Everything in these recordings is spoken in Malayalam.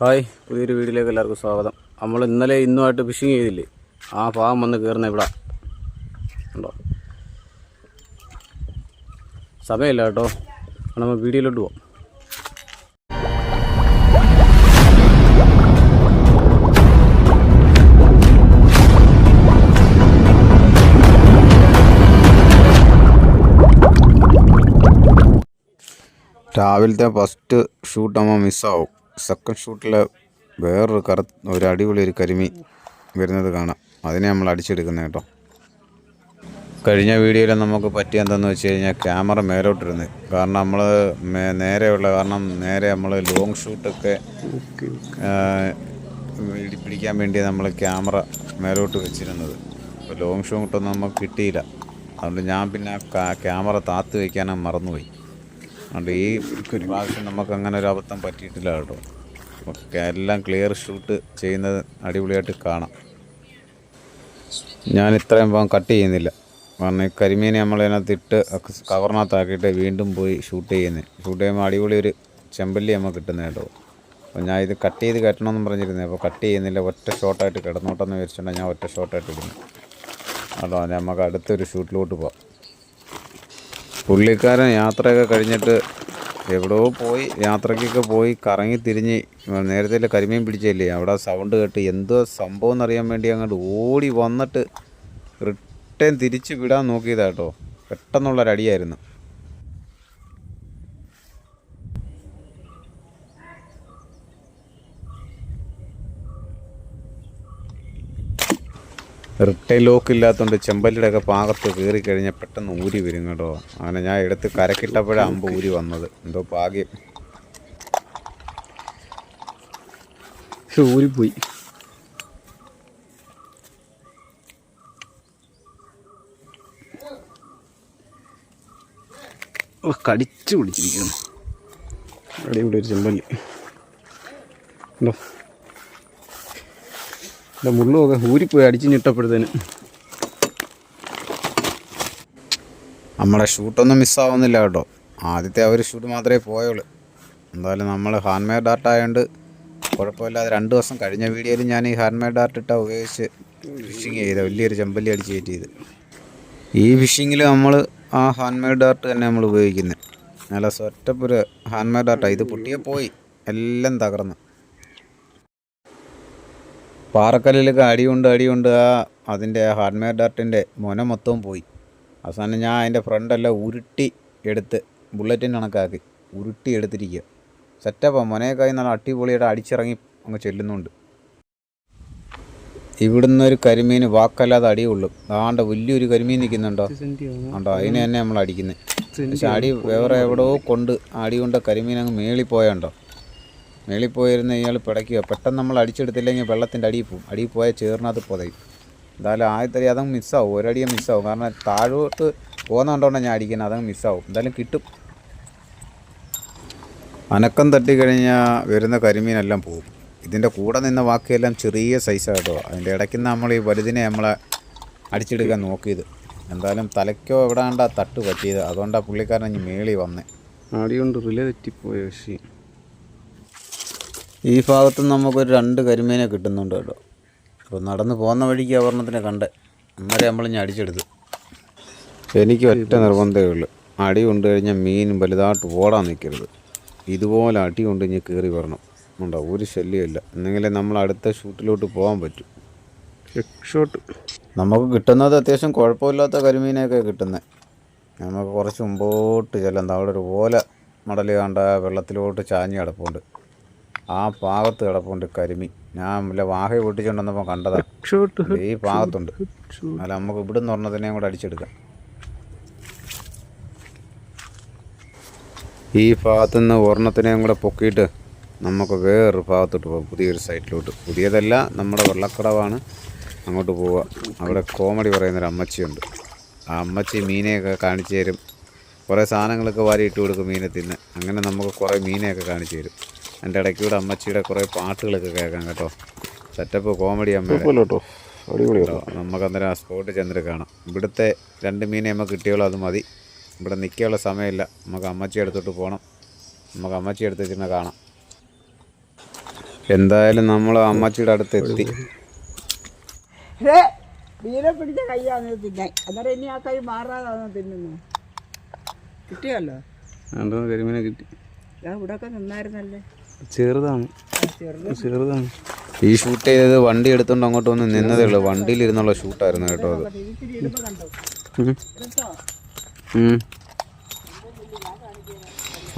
ഹായ് പുതിയൊരു വീഡിയോയിലേക്ക് എല്ലാവർക്കും സ്വാഗതം. നമ്മൾ ഇന്നലെ ഇന്നുമായിട്ട് ഫിഷിങ് ചെയ്തില്ലേ? ആ ഭാഗം വന്ന് കയറുന്ന ഇവിടെ. ഉണ്ടോ? സമയമില്ല കേട്ടോ. നമ്മൾ വീഡിയോയിലോട്ട് പോവാം. രാവിലത്തെ ഫസ്റ്റ് ഷൂട്ട് നമ്മൾ മിസ്സാവും സെക്കൻഡ് ഷൂട്ടിൽ വേറൊരു കറ ഒരു അടിപൊളി ഒരു കരിമീൻ വരുന്നത് കാണാം. അതിനെ നമ്മൾ അടിച്ചെടുക്കുന്നത് കേട്ടോ. കഴിഞ്ഞ വീഡിയോയിൽ നമുക്ക് പറ്റിയ എന്താണെന്ന് വെച്ച് കഴിഞ്ഞാൽ ക്യാമറ മേലോട്ടിരുന്ന്. കാരണം നമ്മൾ നേരെയുള്ള കാരണം നേരെ നമ്മൾ ലോങ് ഷൂട്ടൊക്കെ പിടിക്കാൻ വേണ്ടി നമ്മൾ ക്യാമറ മേലോട്ട് വെച്ചിരുന്നത്. അപ്പോൾ ലോങ് ഷൂട്ടൊന്നും നമുക്ക് കിട്ടിയില്ല. അതുകൊണ്ട് ഞാൻ പിന്നെ ക്യാമറ താത്ത് വയ്ക്കാനും മറന്നുപോയി. അതുകൊണ്ട് ഈ പ്രാവശ്യം നമുക്ക് അങ്ങനെ ഒരു അബദ്ധം പറ്റിയിട്ടില്ല കേട്ടോ. എല്ലാം ക്ലിയർ ഷൂട്ട് ചെയ്യുന്നത് അടിപൊളിയായിട്ട് കാണാം. ഞാൻ ഇത്രയും പോകാൻ കട്ട് ചെയ്യുന്നില്ല. കാരണം ഈ കരിമീനെ നമ്മൾ ഇട്ട് കവറിനകത്താക്കിയിട്ട് വീണ്ടും പോയി ഷൂട്ട് ചെയ്യുന്നത് ഷൂട്ട് ചെയ്യുമ്പോൾ അടിപൊളി ഒരു ചെമ്പല്ലി നമുക്ക് കിട്ടുന്നത് കേട്ടോ അപ്പോൾ ഞാൻ ഇത് കട്ട് ചെയ്ത് കെട്ടണമെന്ന് പറഞ്ഞിരുന്നത് അപ്പോൾ കട്ട് ചെയ്യുന്നില്ല. ഒറ്റ ഷോട്ടായിട്ട് കിടന്നോട്ടെന്ന് വിചാരിച്ചിട്ടുണ്ടെങ്കിൽ ഞാൻ ഒറ്റ ഷോട്ടായിട്ട് ഇടുന്നു അതോ നമുക്ക് അടുത്തൊരു ഷൂട്ടിലോട്ട് പോവാം. പുള്ളിക്കാരൻ യാത്രയൊക്കെ കഴിഞ്ഞിട്ട് എവിടെയോ പോയി യാത്രയ്ക്കൊക്കെ പോയി കറങ്ങി തിരിഞ്ഞ് നേരത്തെ കരിമീൻ പിടിച്ചല്ലേ അവിടെ സൗണ്ട് കേട്ട് എന്തോ സംഭവം എന്നറിയാൻ വേണ്ടി അങ്ങോട്ട് ഓടി വന്നിട്ട് റിട്ടേൺ തിരിച്ച് വിടാൻ നോക്കിയതാട്ടോ പെട്ടെന്നുള്ളൊരടിയായിരുന്നു. റിട്ടേൺ ലോക്ക് ഇല്ലാത്തതുകൊണ്ട് ചെമ്പല്ലിയുടെ ഒക്കെ പാകത്ത് കയറി കഴിഞ്ഞാൽ പെട്ടെന്ന് ഊരി വരും കേട്ടോ. അങ്ങനെ ഞാൻ എടുത്ത് കരക്കിട്ടപ്പോഴാണ് അമ്പ് ഊരി വന്നത്. എന്തോ ഭാഗ്യം. ഊരിപ്പോയി. കടിച്ചു പിടിച്ചിരിക്കുന്നു. അടിപൊളി ഒരു ചെമ്പല്ലി. ഉണ്ടോ? എന്റെ മുള്ളുമൊക്കെ ഊരിപ്പോയി അടിച്ച് ഞെട്ടപ്പോഴത്തേന് നമ്മളെ ഷൂട്ടൊന്നും മിസ്സാവുന്നില്ല കേട്ടോ. ആദ്യത്തെ ആ ഒരു ഷൂട്ട് മാത്രമേ പോയുള്ളൂ. എന്തായാലും നമ്മൾ ഹാൻഡ് മെയ്ഡ് ഡാർട്ട് ആയതുകൊണ്ട് കുഴപ്പമില്ലാതെ രണ്ട് ദിവസം കഴിഞ്ഞ വീഡിയോയിൽ ഞാൻ ഈ ഹാൻഡ് മെയ്ഡ് ഡാർട്ട് ഇട്ടാ ഉപയോഗിച്ച് ഫിഷിങ് ചെയ്ത വലിയൊരു ചെമ്പല്ലി അടിച്ച് കയറ്റിയത് ഈ ഫിഷിങ്ങിൽ നമ്മൾ ആ ഹാൻഡ് മെയ്ഡ് ഡാർട്ട് തന്നെ നമ്മൾ ഉപയോഗിക്കുന്നത് നല്ല സ്വറ്റപ്പൊരു ഹാൻഡ് മെയ്ഡ് ഡാർട്ടാണ് ഇത് പൊട്ടിയെ പോയി. എല്ലാം തകർന്ന്. പാറക്കല്ലിലൊക്കെ അടിയുണ്ട് അടിയുണ്ട്. ആ അതിന്റെ ഹാർഡ്വെയർ ഡാർട്ടിന്റെ മുന മൊത്തവും പോയി. അവസാനം ഞാൻ അതിന്റെ ഫ്രണ്ടെല്ലാം ഉരുട്ടി എടുത്ത് ബുള്ളറ്റിന്റെ കണക്കാക്കി. ഉരുട്ടി എടുത്തിരിക്കുക. സെറ്റപ്പാണ് മുനയൊക്കെ നല്ല അടിപൊളിയായിട്ട് അടിച്ചിറങ്ങി അങ്ങ് ചെല്ലുന്നുണ്ട്. ഇവിടുന്ന് ഒരു കരിമീൻ വാക്കല്ലാതെ അടിയുള്ളൂ. ആണ്ട വലിയൊരു കരിമീൻ നിൽക്കുന്നുണ്ടോ? ഉണ്ടോ അതിനെ തന്നെ നമ്മൾ അടിക്കുന്നത് പക്ഷെ അടി വേറെ എവിടെയോ കൊണ്ട് അടി കൊണ്ട് കരിമീൻ അങ്ങ് മേളിൽ പോയുണ്ടോ? മേളിൽ പോയിരുന്ന ഇയാൾ പിടയ്ക്കുക. പെട്ടെന്ന് നമ്മൾ അടിച്ചെടുത്തില്ലെങ്കിൽ വെള്ളത്തിന്റെ അടിയിൽ പോവും. അടിയിൽ പോയാൽ ചേർന്നത് പുതയും. എന്തായാലും ആദ്യത്തെ അതങ്ങ് മിസ്സാവും ഒരടിയെ മിസ്സാവും കാരണം താഴോട്ട് പോകുന്നുണ്ടോണ്ടാണ് ഞാൻ അടിക്കുന്നത്. അതങ്ങ് മിസ്സാവും എന്തായാലും കിട്ടും. അനക്കം തട്ടിക്കഴിഞ്ഞാൽ വരുന്ന കരിമീനെല്ലാം പോകും ഇതിന്റെ കൂടെ നിന്ന ബാക്കിയെല്ലാം ചെറിയ സൈസായിട്ടോ അതിന്റെ ഇടയ്ക്ക് നമ്മൾ ഈ വലുതിനെ നമ്മളെ അടിച്ചെടുക്കാൻ നോക്കിയത്. എന്തായാലും തലയ്ക്കോ എവിടാണ്ടാ തട്ട് പറ്റിയത്. അതുകൊണ്ടാണ് പുള്ളിക്കാരൻ ഇനി മേളി വന്നേ. അടികൊണ്ട് റിലേ തെറ്റിപ്പോയ പക്ഷേ ഈ ഭാഗത്ത് നമുക്കൊരു രണ്ട് കരിമീനെ കിട്ടുന്നുണ്ട് കേട്ടോ. അപ്പോൾ നടന്ന് പോകുന്ന വഴിക്ക് അവർണത്തിനെ കണ്ടേ അന്നേരം നമ്മൾ ഞാൻ അടിച്ചെടുത്ത്. എനിക്ക് ഒറ്റ നിർബന്ധമേ ഉള്ളൂ. അടി കൊണ്ട് കഴിഞ്ഞാൽ മീൻ വലുതായിട്ട് ഓടാൻ നിൽക്കരുത്. ഇതുപോലെ അടി കൊണ്ട് ഇനി കയറി വരണം. ഉണ്ടോ? ഒരു ശല്യമില്ല എന്നെങ്കിലേ നമ്മൾ അടുത്ത ഷൂട്ടിലോട്ട് പോകാൻ പറ്റും. ഷോട്ട്. നമുക്ക് കിട്ടുന്നത് അത്യാവശ്യം കുഴപ്പമില്ലാത്ത കരിമീനെയൊക്കെ കിട്ടുന്നത് നമുക്ക് കുറച്ച് മുമ്പോട്ട് ചെല്ലാം. അവിടെ ഒരു ഓല മടൽ കണ്ട വെള്ളത്തിലോട്ട് ചാഞ്ഞ് കിടപ്പുണ്ട്. ആ പാകത്ത് കിടപ്പുണ്ട് കരിമി ഞാൻ വല്ല വാഹ പൊട്ടിച്ചുകൊണ്ടുവന്നപ്പോൾ കണ്ടതാ. ഈ പാകത്തുണ്ട്. അല്ല നമുക്ക് ഇവിടുന്ന് ഒരെണ്ണത്തിനെയും കൂടെ അടിച്ചെടുക്കാം. ഈ ഭാഗത്തുനിന്ന് ഒരെണ്ണത്തിനെയും കൂടെ പൊക്കിയിട്ട് നമുക്ക് വേറൊരു ഭാഗത്തോട്ട് പോകാം. പുതിയൊരു സൈറ്റിലോട്ട്. പുതിയതല്ല നമ്മുടെ വെള്ളക്കടവാണ്. അങ്ങോട്ട് പോവുക അവിടെ കോമഡി പറയുന്നൊരു അമ്മച്ചിയുണ്ട്. ആ അമ്മച്ചി മീനെയൊക്കെ കാണിച്ചു തരും. കുറേ സാധനങ്ങളൊക്കെ വാരി ഇട്ട് കൊടുക്കും മീനെ തിന്ന് അങ്ങനെ നമുക്ക് കുറേ മീനെയൊക്കെ കാണിച്ചു തരും. എന്റെ ഇടയ്ക്ക് ഇവിടെ അമ്മച്ചിയുടെ കുറേ പാട്ടുകളൊക്കെ കേൾക്കാം കേട്ടോ. സെറ്റപ്പ് കോമഡി കേട്ടോ. നമുക്ക് അന്നേരം ആ സ്പോട്ട് ചെന്നിട്ട് കാണാം. ഇവിടുത്തെ രണ്ട് മീനെ നമുക്ക് കിട്ടിയോളൂ അത് മതി. ഇവിടെ നിൽക്കാനുള്ള സമയമില്ല. നമുക്ക് അമ്മച്ചി എടുത്തോട്ട് പോകണം നമുക്ക് അമ്മച്ചി എടുത്ത് വെച്ചിട്ട് കാണാം. എന്തായാലും നമ്മൾ അമ്മച്ചിയുടെ അടുത്ത് എത്തി. ഏ മീനെ പിടിച്ച കൈയാണ് തിന്നാൻ അന്നേരം ഇനി ആ കൈ മാറാതാണ് തിന്നുന്നു. കിട്ടിയല്ലോ കരിമീനെ കിട്ടി. ഞാൻ ഇവിടെ ഒക്കെ നിന്നായിരുന്നല്ലേ. ചെറുതാണ്. ചെറുത്. ചെറുതാണ്. ഈ ഷൂട്ട് ചെയ്തത് വണ്ടി എടുത്തോണ്ട് അങ്ങോട്ട് വന്ന് നിന്നതേ ഉള്ളൂ. വണ്ടിയിലിരുന്നുള്ള ഷൂട്ടായിരുന്നു കേട്ടോ അത്.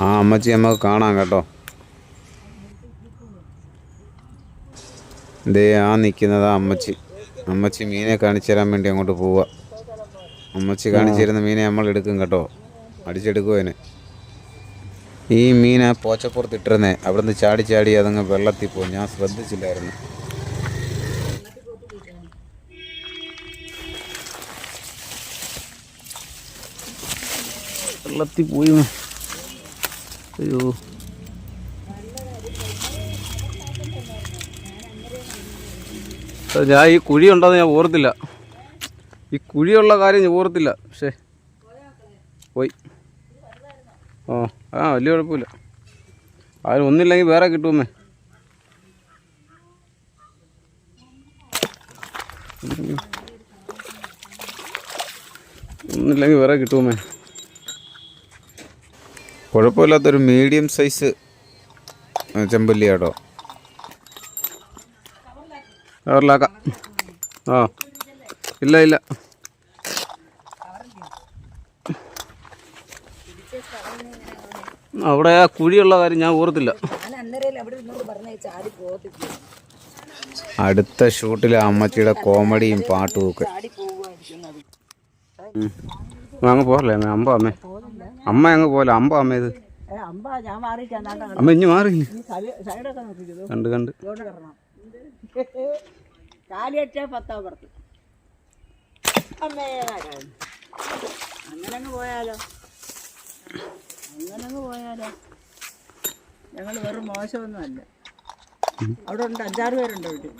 ആ അമ്മച്ചി നമുക്ക് കാണാം കേട്ടോ. ദേ ആ നിൽക്കുന്നതാ അമ്മച്ചി. അമ്മച്ചി മീനെ കാണിച്ചു തരാൻ വേണ്ടി അങ്ങോട്ട് പോവുക അമ്മച്ചി കാണിച്ചു തരുന്ന മീനെ നമ്മൾ എടുക്കും കേട്ടോ. അടിച്ചെടുക്കുമോ അതിന്? ഈ മീൻ ആ പോച്ചപ്പുറത്ത് ഇട്ടിരുന്നേ അവിടുന്ന് ചാടി ചാടി അതങ്ങ് വെള്ളത്തിൽ പോകും ഞാൻ ശ്രദ്ധിച്ചില്ലായിരുന്നു. വെള്ളത്തിൽ പോയി അയ്യോ. ഞാൻ ഈ കുഴി ഉണ്ടെന്ന് ഞാൻ ഓർത്തില്ല. ഈ കുഴിയുള്ള കാര്യം ഞാൻ ഓർത്തില്ല. പക്ഷേ പോയി. ഓ ആ വലിയ കുഴപ്പമില്ല. അതിൽ ഒന്നില്ലെങ്കിൽ വേറെ കിട്ടുമേ ഒന്നില്ലെങ്കിൽ വേറെ കിട്ടുമേ കുഴപ്പമില്ലാത്തൊരു മീഡിയം സൈസ് ചെമ്പല്ലി കേട്ടോ കവറിലാക്കാം ആ ഇല്ല ഇല്ല. അവിടെ ആ കുഴിയുള്ള കാര്യം ഞാൻ ഓർത്തില്ല. അടുത്ത ഷൂട്ടിൽ അമ്മച്ചിയുടെ കോമഡിയും പാട്ടും ഒക്കെ. അങ്ങ് പോരല്ലേ അമ്മ അമ്പ അമ്മേ. അമ്മ അങ്ങ് പോലെ അമ്പ അമ്മ ഇത് അമ്മ ഇഞ്ഞ് മാറി കണ്ട് കണ്ട്. അങ്ങനെ അങ്ങ് പോയാലോ? അങ്ങനെ അങ്ങ് പോയാലോ? ഞങ്ങൾ വെറും മോശമൊന്നും അല്ല അവിടെ ഉണ്ട് അഞ്ചാറ് പേരുണ്ട് വീട്ടിൽ.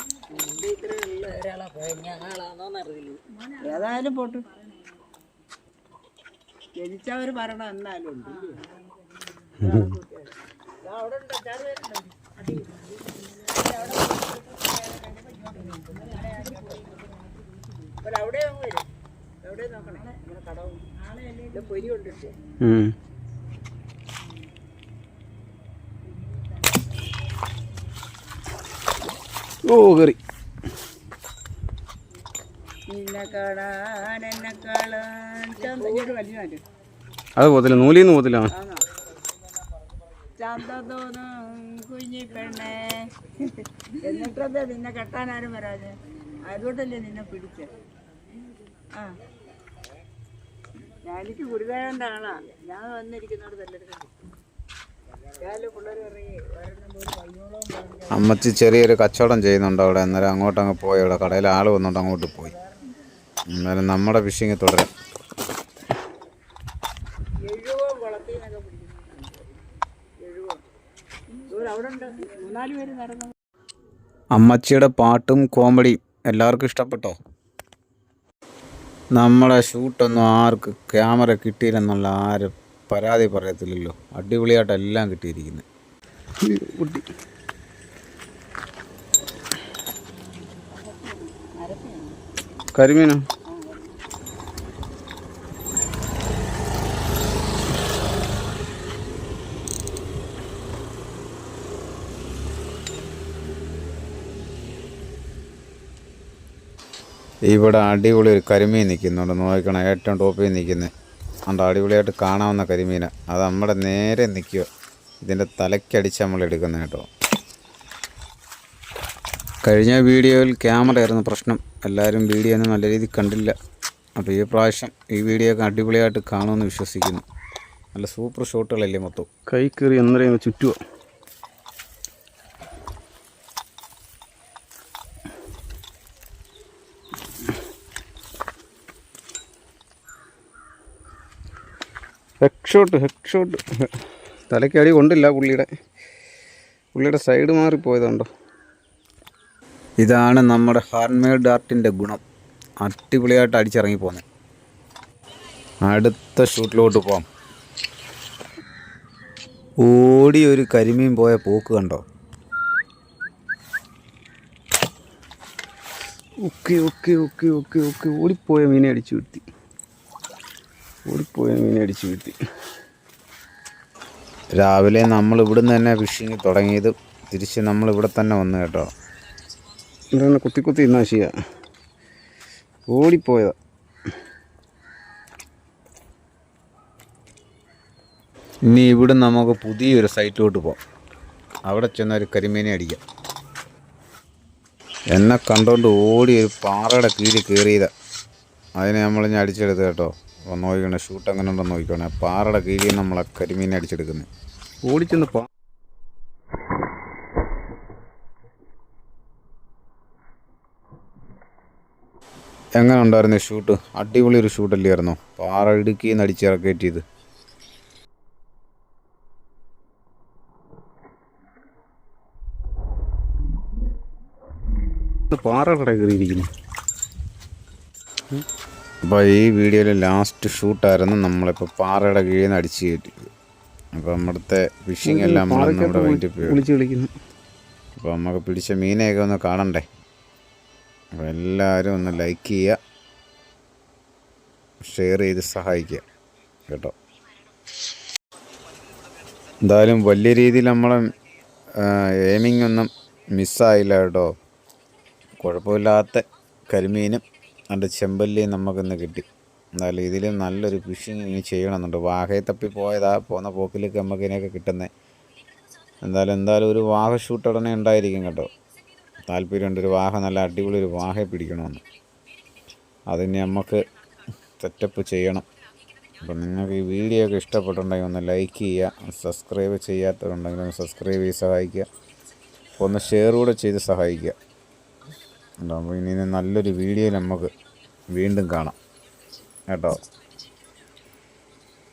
ഏതായാലും പോട്ടു. ജനിച്ചവർ പറയണം എന്നാലും ഉണ്ട്. അവിടെ ഉണ്ട് അഞ്ചാറ് പേരുണ്ട്. അവിടെ നോക്കണേ? കടവും ഇത് പൊരി കൊണ്ടിട്ട് ഓ അത് പോത്തില്ല നൂലിന്ന് പോത്തില്ല എന്നിട്ടല്ലേ നിന്നെ കെട്ടാനാരും വരാതെ അതുകൊണ്ടല്ലേ നിന്നെ പിടിച്ച ആ. ഞാൻ വന്നിരിക്കുന്നോട് തല്ലെടുക്കുന്നു അമ്മച്ചി ചെറിയൊരു കച്ചവടം ചെയ്യുന്നുണ്ട് അവിടെ. അന്നേരം അങ്ങോട്ട് അങ്ങ് പോയി അവിടെ. കടയിൽ ആൾ വന്നുകൊണ്ട് അങ്ങോട്ട് പോയി. അന്നേരം നമ്മുടെ ഫിഷിങ് തുടരാം. അമ്മച്ചിയുടെ പാട്ടും കോമഡിയും എല്ലാവർക്കും ഇഷ്ടപ്പെട്ടോ? നമ്മളെ ഷൂട്ടൊന്നും ആർക്ക് ക്യാമറ കിട്ടിയില്ലെന്നുള്ള ആരും പരാതി പറയത്തില്ലല്ലോ. അടിപൊളിയായിട്ട് എല്ലാം കിട്ടിയിരിക്കുന്നത് കുട്ടി കരിമീനോ? ഇവിടെ അടിപൊളി ഒരു കരിമീൻ നിൽക്കുന്നുണ്ട് നോക്കണം ഏറ്റവും ടോപ്പിൽ നിൽക്കുന്നത് അതുകൊണ്ട് അടിപൊളിയായിട്ട് കാണാവുന്ന കരിമീന. അത് നമ്മുടെ നേരെ നിൽക്കുക. ഇതിന്റെ തലയ്ക്കടിച്ച് നമ്മൾ എടുക്കുന്നത് കേട്ടോ. കഴിഞ്ഞ വീഡിയോയിൽ ക്യാമറ ആയിരുന്നു പ്രശ്നം. എല്ലാവരും വീഡിയോ ഒന്നും നല്ല രീതിയിൽ കണ്ടില്ല. അപ്പോൾ ഈ പ്രാവശ്യം ഈ വീഡിയോ ഒക്കെ അടിപൊളിയായിട്ട് കാണുമെന്ന് വിശ്വസിക്കുന്നു. നല്ല സൂപ്പർ ഷോട്ടുകളല്ലേ മൊത്തം. കൈ കയറി എന്നറിയാം ചുറ്റുമോ ഷോട്ട് ഹെഡ്ഷോട്ട് തലയ്ക്ക് അടി കൊണ്ടില്ല പുള്ളിയുടെ. പുള്ളിയുടെ സൈഡ് മാറിപ്പോയതുണ്ടോ? ഇതാണ് നമ്മുടെ ഹാൻഡ് ആർട്ടിന്റെ ഗുണം. അടിപൊളിയായിട്ട് അടിച്ചിറങ്ങി പോകുന്നത് അടുത്ത ഷൂട്ടിലോട്ട് പോകാം ഓടി ഒരു കരിമീൻ പോയ പോക്ക് കണ്ടോ? Okay okay okay okay okay ഓടിപ്പോയ മീനെ അടിച്ചു കിട്ടി ഓടിപ്പോയ മീനെ അടിച്ചു വീഴ്ത്തി. രാവിലെ നമ്മൾ ഇവിടുന്ന് തന്നെ ഫിഷിങ് തുടങ്ങിയത്. തിരിച്ച് നമ്മൾ ഇവിടെ തന്നെ വന്നു കേട്ടോ. എന്താണ് കുത്തി കുത്തി നാശിയ ഓടിപ്പോയതാ. ഇനി ഇവിടെ നമുക്ക് പുതിയൊരു സൈറ്റിലോട്ട് പോകാം അവിടെ ചെന്ന ഒരു കരിമീനെ അടിക്കാം. എന്നെ കണ്ടോണ്ട് ഓടി ഒരു പാറയുടെ കീഴിൽ കയറിയതാണ് അതിനെ നമ്മൾ ഞാൻ അടിച്ചെടുത്ത് കേട്ടോ. അപ്പോൾ നോക്കിക്കണേ ഷൂട്ട് അങ്ങനെ ഉണ്ടെന്ന് നോക്കിക്കോണേ ആ പാറയുടെ കീഴിൽ നമ്മളെ കരിമീനെ അടിച്ചെടുക്കുന്നത് ഓടിച്ചെന്ന് പാ. എങ്ങനെ ഉണ്ടായിരുന്നു ഷൂട്ട് അടിപൊളി ഒരു ഷൂട്ടല്ലായിരുന്നു പാറ ഇടുക്കിന്ന് അടിച്ചിറക്കേറ്റിയത് പാറയുടെ കയറിയിരിക്കുന്നു. അപ്പോൾ ഈ വീഡിയോയിലെ ലാസ്റ്റ് ഷൂട്ടായിരുന്നു നമ്മളിപ്പോൾ പാറയുടെ കീഴിൽ നിന്ന് അടിച്ചു കയറ്റിയത് അപ്പോൾ നമ്മുടെ ഫിഷിംഗ് എല്ലാം നമ്മൾ നമ്മുടെ വൈകിട്ട് അപ്പോൾ നമുക്ക് പിടിച്ച മീനെയൊക്കെ ഒന്ന് കാണണ്ടേ? അപ്പോൾ എല്ലാവരും ഒന്ന് ലൈക്ക് ചെയ്യുക. ഷെയർ ചെയ്ത് സഹായിക്കുക. കേട്ടോ? എന്തായാലും വലിയ രീതിയിൽ നമ്മളെ എയിമിംഗ് ഒന്നും മിസ്സായില്ല കേട്ടോ. കുഴപ്പമില്ലാത്ത കരിമീനും അതിന്റെ ചെമ്പല്ലിയും നമുക്കിന്ന് കിട്ടി. എന്തായാലും ഇതിൽ നല്ലൊരു ഫിഷിങ് ഇനി ചെയ്യണമെന്നുണ്ട്. വാഹയെ തപ്പി പോയതാ പോകുന്ന പോക്കിലേക്ക് നമുക്ക് ഇതിനെയൊക്കെ കിട്ടുന്നത് എന്തായാലും എന്തായാലും ഒരു വാഹ ഷൂട്ട് ഉടനെ ഉണ്ടായിരിക്കും കേട്ടോ. താല്പര്യമുണ്ട് ഒരു വാഹ നല്ല അടിപൊളി ഒരു വാഹയെ പിടിക്കണമെന്ന്. അതിന് നമുക്ക് സെറ്റപ്പ് ചെയ്യണം. അപ്പം നിങ്ങൾക്ക് ഈ വീഡിയോ ഒക്കെ ഇഷ്ടപ്പെട്ടുണ്ടെങ്കിൽ ഒന്ന് ലൈക്ക് ചെയ്യുക സബ്സ്ക്രൈബ് ചെയ്യാത്തവരുണ്ടെങ്കിൽ ഒന്ന് സബ്സ്ക്രൈബ് ചെയ്ത് സഹായിക്കുക. ഒന്ന് ഷെയർ കൂടെ ചെയ്ത് സഹായിക്കുക. അപ്പോൾ ഇനി നല്ലൊരു വീഡിയോ നമുക്ക് വീണ്ടും കാണാം. കേട്ടോ?